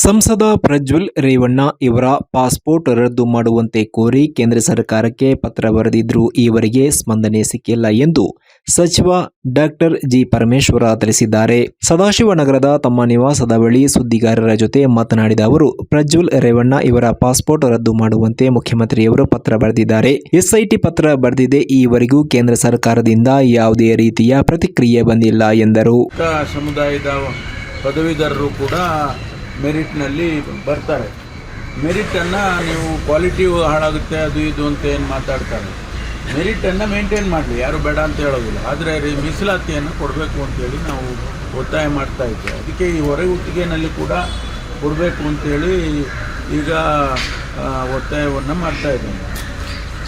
ಸಂಸದ ಪ್ರಜ್ವಲ್ ರೇವಣ್ಣ ಇವರ ಪಾಸ್ಪೋರ್ಟ್ ರದ್ದು ಮಾಡುವಂತೆ ಕೋರಿ ಕೇಂದ್ರ ಸರ್ಕಾರಕ್ಕೆ ಪತ್ರ ಬರೆದಿದ್ರೂ. ಈವರೆಗೆ ಸ್ಪಂದನೆ ಸಿಕ್ಕಿಲ್ಲ ಎಂದು ಸಚಿವ ಡಾಕ್ಟರ್ ಜಿ ಪರಮೇಶ್ವರ ತಿಳಿಸಿದ್ದಾರೆ. ಸದಾಶಿವನಗರದ ತಮ್ಮ ನಿವಾಸದ ಬಳಿ ಸುದ್ದಿಗಾರರ ಜೊತೆ ಮಾತನಾಡಿದ ಅವರು, ಪ್ರಜ್ವಲ್ ರೇವಣ್ಣ ಇವರ ಪಾಸ್ಪೋರ್ಟ್ ರದ್ದು ಮಾಡುವಂತೆ ಮುಖ್ಯಮಂತ್ರಿಯವರು ಪತ್ರ ಬರೆದಿದ್ದಾರೆ. ಎಸ್ಐಟಿ ಪತ್ರ ಬರೆದಿದೆ. ಈವರೆಗೂ ಕೇಂದ್ರ ಸರ್ಕಾರದಿಂದ ಯಾವುದೇ ರೀತಿಯ ಪ್ರತಿಕ್ರಿಯೆ ಬಂದಿಲ್ಲ ಎಂದರು. ಸಮುದಾಯದ ಪದವೀಧರರು ಕೂಡ ಮೆರಿಟ್ನಲ್ಲಿ ಬರ್ತಾರೆ. ಮೆರಿಟನ್ನು ನೀವು ಕ್ವಾಲಿಟಿ ಹಾಳಾಗುತ್ತೆ, ಅದು ಇದು ಅಂತ ಏನು ಮಾತಾಡ್ತಾರೆ. ಮೆರಿಟನ್ನು ಮೇಂಟೈನ್ ಮಾಡಲಿ, ಯಾರು ಬೇಡ ಅಂತ ಹೇಳೋದಿಲ್ಲ. ಆದರೆ ರೀ ಮೀಸಲಾತಿಯನ್ನು ಕೊಡಬೇಕು ಅಂತೇಳಿ ನಾವು ಒತ್ತಾಯ ಮಾಡ್ತಾ ಇದ್ದೇವೆ. ಅದಕ್ಕೆ ಈ ಹೊರಗುತ್ತಿಗೆನಲ್ಲಿ ಕೂಡ ಕೊಡಬೇಕು ಅಂತೇಳಿ ಈಗ ಒತ್ತಾಯವನ್ನು ಮಾಡ್ತಾ ಇದ್ದೇನೆ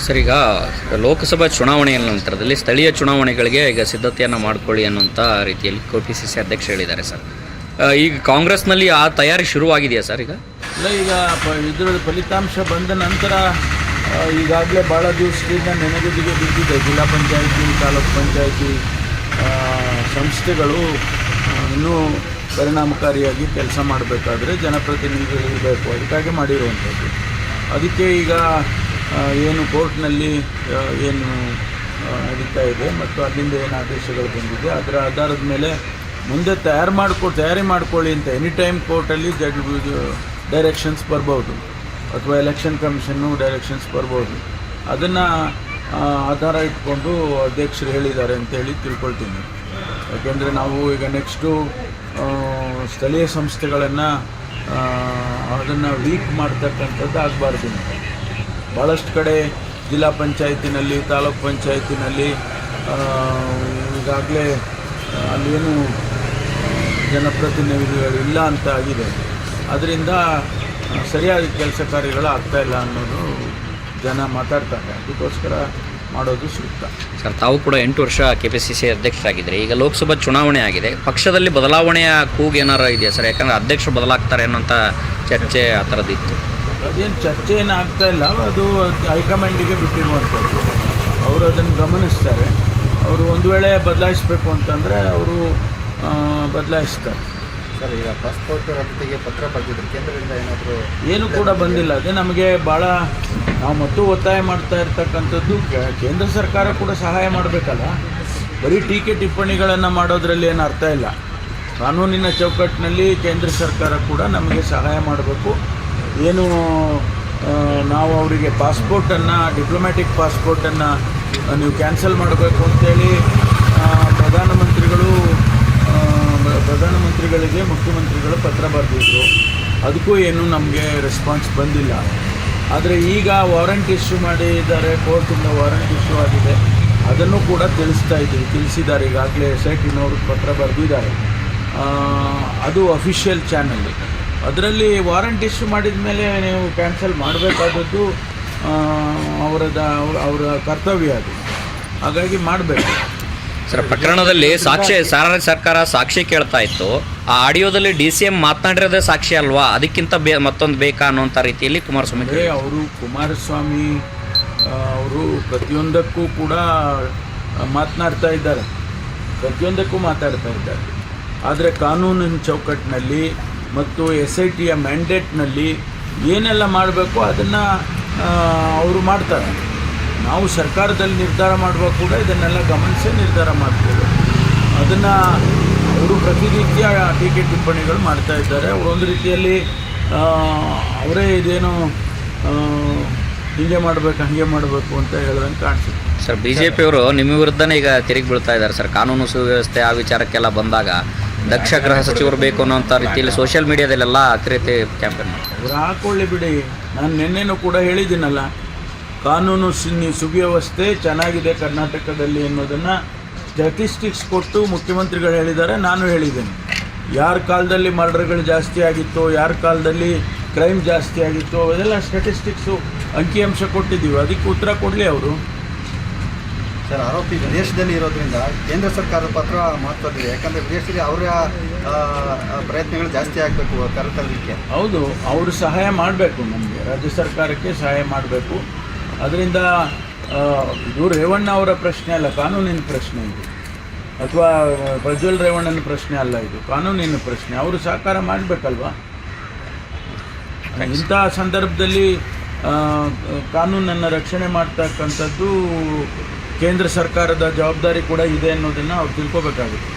ಸರ್, ಈಗ ಲೋಕಸಭಾ ಚುನಾವಣೆಯ ನಂತರದಲ್ಲಿ ಸ್ಥಳೀಯ ಚುನಾವಣೆಗಳಿಗೆ ಈಗ ಸಿದ್ಧತೆಯನ್ನು ಮಾಡ್ಕೊಳ್ಳಿ ಅನ್ನುವಂಥ ರೀತಿಯಲ್ಲಿ ಕೆ ಪಿ ಸಿ ಸಿ ಅಧ್ಯಕ್ಷ ಹೇಳಿದ್ದಾರೆ ಸರ್. ಈಗ ಕಾಂಗ್ರೆಸ್ನಲ್ಲಿ ಆ ತಯಾರಿ ಶುರುವಾಗಿದೆಯಾ ಸರ್ ಈಗ? ಇಲ್ಲ, ಈಗ ಪ ಇದರ ಫಲಿತಾಂಶ ಬಂದ ನಂತರ ಈಗಾಗಲೇ ಭಾಳ ದಿವಸದಿಂದ ನೆನೆಗುದಿಗೆ ಬಿದ್ದಿದೆ. ಜಿಲ್ಲಾ ಪಂಚಾಯಿತಿ, ತಾಲೂಕು ಪಂಚಾಯಿತಿ ಸಂಸ್ಥೆಗಳು ಇನ್ನೂ ಪರಿಣಾಮಕಾರಿಯಾಗಿ ಕೆಲಸ ಮಾಡಬೇಕಾದ್ರೆ ಜನಪ್ರತಿನಿಧಿಗಳು ಇರಬೇಕು ಅದಕ್ಕಾಗಿ ಮಾಡಿರುವಂಥದ್ದು. ಅದಕ್ಕೆ ಈಗ ಏನು ಕೋರ್ಟ್ನಲ್ಲಿ ಏನು ನಡೀತಾ ಇದೆ ಮತ್ತು ಅಲ್ಲಿಂದ ಏನು ಆದೇಶಗಳು ಬಂದಿದೆ, ಅದರ ಆಧಾರದ ಮೇಲೆ ಮುಂದೆ ತಯಾರು ಮಾಡ್ಕೊ, ತಯಾರಿ ಮಾಡ್ಕೊಳ್ಳಿ ಅಂತ ಎನಿ ಟೈಮ್ ಕೋರ್ಟಲ್ಲಿ ಜಡ್ ಡೈರೆಕ್ಷನ್ಸ್ ಬರ್ಬೋದು. ಅಥವಾ ಎಲೆಕ್ಷನ್ ಕಮಿಷನ್ನು ಡೈರೆಕ್ಷನ್ಸ್ ಬರ್ಬೋದು. ಅದನ್ನು ಆಧಾರ ಇಟ್ಕೊಂಡು ಅಧ್ಯಕ್ಷರು ಹೇಳಿದ್ದಾರೆ ಅಂತೇಳಿ ತಿಳ್ಕೊಳ್ತೀನಿ. ಯಾಕೆಂದರೆ ನಾವು ಈಗ ನೆಕ್ಸ್ಟು ಸ್ಥಳೀಯ ಸಂಸ್ಥೆಗಳನ್ನು ಅದನ್ನು ವೀಕ್ ಮಾಡ್ತಕ್ಕಂಥದ್ದು ಆಗಬಾರ್ದು. ಭಾಳಷ್ಟು ಕಡೆ ಜಿಲ್ಲಾ ಪಂಚಾಯತಿನಲ್ಲಿ, ತಾಲೂಕ್ ಪಂಚಾಯತಿನಲ್ಲಿ ಈಗಾಗಲೇ ಅಲ್ಲೇನು ಜನಪ್ರತಿನಿಧಿಗಳು ಇಲ್ಲ ಅಂತ ಆಗಿದೆ. ಅದರಿಂದ ಸರಿಯಾಗಿ ಸರಿಯಾದ ಕೆಲಸ ಕಾರ್ಯಗಳು ಆಗ್ತಾ ಇಲ್ಲ ಅನ್ನೋದು ಜನ ಮಾತಾಡ್ತಾರೆ. ಅದಕ್ಕೋಸ್ಕರ ಮಾಡೋದು ಸೂಕ್ತ. ಸರ್ ತಾವು ಕೂಡ ಎಂಟು ವರ್ಷ ಕೆ ಪಿ ಸಿ ಸಿ ಅಧ್ಯಕ್ಷರಾಗಿದ್ದರೆ. ಈಗ ಲೋಕಸಭಾ ಚುನಾವಣೆ ಆಗಿದೆ. ಪಕ್ಷದಲ್ಲಿ ಬದಲಾವಣೆಯ ಕೂಗು ಏನಾರು ಇದೆಯಾ ಸರ್? ಯಾಕಂದರೆ ಅಧ್ಯಕ್ಷರು ಬದಲಾಗ್ತಾರೆ ಅನ್ನೋಂಥ ಚರ್ಚೆ ಆ ಥರದ್ದಿತ್ತು ಅದೇನು ಚರ್ಚೆ ಏನು ಆಗ್ತಾ ಇಲ್ಲ. ಅದು ಹೈಕಮಾಂಡಿಗೆ ಬಿಟ್ಟಿರುವಂಥದ್ದು. ಅವರು ಅದನ್ನು ಗಮನಿಸ್ತಾರೆ. ಅವರು ಒಂದು ವೇಳೆ ಬದಲಾಯಿಸಬೇಕು ಅಂತಂದರೆ ಅವರು ಬದಲಾಯಿಸ್ತಾರೆ ಸರ್ ಈಗ ಪಾಸ್ಪೋರ್ಟ್ ರದ್ದತಿಗೆ ಪತ್ರ ಬರೆದಿದ್ರು ಕೇಂದ್ರದಿಂದ ಏನಾದರೂ ಏನು ಕೂಡ ಬಂದಿಲ್ಲ. ಅದೇ ನಮಗೆ ಭಾಳ ನಾವು ಮತ್ತು ಒತ್ತಾಯ ಮಾಡ್ತಾ ಇರ್ತಕ್ಕಂಥದ್ದು ಕೇಂದ್ರ ಸರ್ಕಾರ ಕೂಡ ಸಹಾಯ ಮಾಡಬೇಕಲ್ಲ? ಬರೀ ಟೀಕೆ ಟಿಪ್ಪಣಿಗಳನ್ನು ಮಾಡೋದ್ರಲ್ಲಿ ಏನು ಅರ್ಥ ಇಲ್ಲ. ಕಾನೂನಿನ ಚೌಕಟ್ಟಿನಲ್ಲಿ ಕೇಂದ್ರ ಸರ್ಕಾರ ಕೂಡ ನಮಗೆ ಸಹಾಯ ಮಾಡಬೇಕು. ಏನು ನಾವು ಅವರಿಗೆ ಪಾಸ್ಪೋರ್ಟನ್ನು ಡಿಪ್ಲೊಮ್ಯಾಟಿಕ್ ಪಾಸ್ಪೋರ್ಟನ್ನು ನೀವು ಕ್ಯಾನ್ಸಲ್ ಮಾಡಬೇಕು ಅಂತೇಳಿ ಪ್ರಧಾನಮಂತ್ರಿ ಪ್ರಧಾನಮಂತ್ರಿಗಳಿಗೆ ಮುಖ್ಯಮಂತ್ರಿಗಳು ಪತ್ರ ಬರೆದಿದ್ರು. ಅದಕ್ಕೂ ಏನು ನಮಗೆ ರೆಸ್ಪಾನ್ಸ್ ಬಂದಿಲ್ಲ. ಆದರೆ ಈಗ ವಾರಂಟ್ ಇಶ್ಯೂ ಮಾಡಿದ್ದಾರೆ, ಕೋರ್ಟಿಂದ ವಾರಂಟ್ ಇಶ್ಯೂ ಆಗಿದೆ. ಅದನ್ನು ಕೂಡ ತಿಳಿಸ್ತಾ ಇದ್ದೀವಿ, ತಿಳಿಸಿದ್ದಾರೆ. ಈಗಾಗಲೇ ಎಸ್ ಐ ಪತ್ರ ಬರೆದಿದ್ದಾರೆ. ಅದು ಅಫಿಷಿಯಲ್ ಚಾನಲ್ ಅದರಲ್ಲಿ ವಾರಂಟ್ ಇಶ್ಯೂ ಮಾಡಿದ ಮೇಲೆ ನೀವು ಕ್ಯಾನ್ಸಲ್ ಮಾಡಬೇಕಾದದ್ದು ಅವರದ, ಅವರ ಕರ್ತವ್ಯ ಅದು. ಹಾಗಾಗಿ ಮಾಡಬೇಕು. ಸರ್, ಪ್ರಕರಣದಲ್ಲಿ ಸಾಕ್ಷಿ ಸಾರಣ ಸರ್ಕಾರ ಸಾಕ್ಷಿ ಕೇಳ್ತಾ ಇತ್ತು. ಆ ಆಡಿಯೋದಲ್ಲಿ ಡಿ ಸಿ ಎಂ ಮಾತನಾಡಿರೋದೇ ಸಾಕ್ಷಿ ಅಲ್ವಾ? ಅದಕ್ಕಿಂತ ಬೇ ಮತ್ತೊಂದು ಬೇಕಾ ಅನ್ನೋಂಥ ರೀತಿಯಲ್ಲಿ ಕುಮಾರಸ್ವಾಮಿ ಅವರು ಕುಮಾರಸ್ವಾಮಿ ಅವರು ಪ್ರತಿಯೊಂದಕ್ಕೂ ಕೂಡ ಮಾತನಾಡ್ತಾ ಇದ್ದಾರೆ. ಪ್ರತಿಯೊಂದಕ್ಕೂ ಮಾತಾಡ್ತಾ ಇದ್ದಾರೆ. ಆದರೆ ಕಾನೂನಿನ ಚೌಕಟ್ಟಿನಲ್ಲಿ ಮತ್ತು ಎಸ್ ಐ ಟಿಯ ಮ್ಯಾಂಡೇಟ್ನಲ್ಲಿ ಏನೆಲ್ಲ ಮಾಡಬೇಕು ಅದನ್ನು ಅವರು ಮಾಡ್ತಾರೆ. ನಾವು ಸರ್ಕಾರದಲ್ಲಿ ನಿರ್ಧಾರ ಮಾಡುವಾಗ ಕೂಡ ಇದನ್ನೆಲ್ಲ ಗಮನಿಸಿ ನಿರ್ಧಾರ ಮಾಡ್ತೇವೆ. ಅದನ್ನು ಅವರು ಪ್ರತಿನಿತ್ಯ ಟೀಕೆ ಟಿಪ್ಪಣಿಗಳು ಮಾಡ್ತಾ ಇದ್ದಾರೆ. ಒಂದು ರೀತಿಯಲ್ಲಿ ಅವರೇ ಇದೇನು ಹೀಗೆ ಮಾಡಬೇಕು ಹಾಗೆ ಮಾಡಬೇಕು ಅಂತ ಹೇಳಿದಂಗೆ ಕಾಣಿಸುತ್ತೆ. ಸರ್ ಬಿ ಜೆ ಪಿಯವರು ನಿಮ್ಮ ವಿರುದ್ಧನೇ ಈಗ ತಿರುಗಿ ಬೀಳ್ತಾ ಇದ್ದಾರೆ. ಸರ್ ಕಾನೂನು ಸುವ್ಯವಸ್ಥೆ ಆ ವಿಚಾರಕ್ಕೆಲ್ಲ ಬಂದಾಗ ದಕ್ಷ ಗೃಹ ಸಚಿವರು ಬೇಕು ಅನ್ನೋಂಥ ರೀತಿಯಲ್ಲಿ ಸೋಷಿಯಲ್ ಮೀಡಿಯಾದಲ್ಲೆಲ್ಲ ಅಕ್ರಿಯತೆ ಕ್ಯಾಂಪೇನ್ ಮಾಡ್ತಾರೆ ಅವ್ರು ಹಾಕೊಳ್ಳಿ ಬಿಡಿ. ನಾನು ನಿನ್ನೆನೂ ಕೂಡ ಹೇಳಿದ್ದೀನಲ್ಲ. ಕಾನೂನು ಸುವ್ಯವಸ್ಥೆ ಚೆನ್ನಾಗಿದೆ ಕರ್ನಾಟಕದಲ್ಲಿ ಅನ್ನೋದನ್ನು ಸ್ಟ್ಯಾಟಿಸ್ಟಿಕ್ಸ್ ಕೊಟ್ಟು ಮುಖ್ಯಮಂತ್ರಿಗಳು ಹೇಳಿದ್ದಾರೆ ನಾನು ಹೇಳಿದ್ದೇನೆ. ಯಾರ ಕಾಲದಲ್ಲಿ ಮರ್ಡರ್ಗಳು ಜಾಸ್ತಿ ಆಗಿತ್ತು ಯಾರ ಕಾಲದಲ್ಲಿ ಕ್ರೈಮ್ ಜಾಸ್ತಿ ಆಗಿತ್ತು ಅವೆಲ್ಲ ಸ್ಟ್ಯಾಟಿಸ್ಟಿಕ್ಸು ಅಂಕಿಅಂಶ ಕೊಟ್ಟಿದ್ದೀವಿ. ಅದಕ್ಕೆ ಉತ್ತರ ಕೊಡಲಿ ಅವರು. ಸರ್ ಆರೋಪಿ ವಿದೇಶದಲ್ಲಿ ಇರೋದ್ರಿಂದ ಕೇಂದ್ರ ಸರ್ಕಾರದ ಪತ್ರ ಮಹತ್ವದಿದೆ ಯಾಕಂದರೆ ವಿದೇಶದಲ್ಲಿ ಅವರ ಪ್ರಯತ್ನಗಳು ಜಾಸ್ತಿ ಆಗಬೇಕು ಕರೆತರಲಿಕ್ಕೆ. ಹೌದು ಅವರು ಸಹಾಯ ಮಾಡಬೇಕು ನಮಗೆ. ರಾಜ್ಯ ಸರ್ಕಾರಕ್ಕೆ ಸಹಾಯ ಮಾಡಬೇಕು. ಅದರಿಂದ ಇದು ರೇವಣ್ಣ ಅವರ ಪ್ರಶ್ನೆ ಅಲ್ಲ ಕಾನೂನಿನ ಪ್ರಶ್ನೆ ಇದು. ಅಥವಾ ಪ್ರಜ್ವಲ್ ರೇವಣ್ಣನ ಪ್ರಶ್ನೆ ಅಲ್ಲ ಇದು ಕಾನೂನಿನ ಪ್ರಶ್ನೆ. ಅವರು ಸಹಕಾರ ಮಾಡಬೇಕಲ್ವಾ? ಇಂಥ ಸಂದರ್ಭದಲ್ಲಿ ಕಾನೂನನ್ನು ರಕ್ಷಣೆ ಮಾಡ್ತಕ್ಕಂಥದ್ದು ಕೇಂದ್ರ ಸರ್ಕಾರದ ಜವಾಬ್ದಾರಿ ಕೂಡ ಇದೆ ಅನ್ನೋದನ್ನು ಅವ್ರು ತಿಳ್ಕೊಬೇಕಾಗುತ್ತೆ.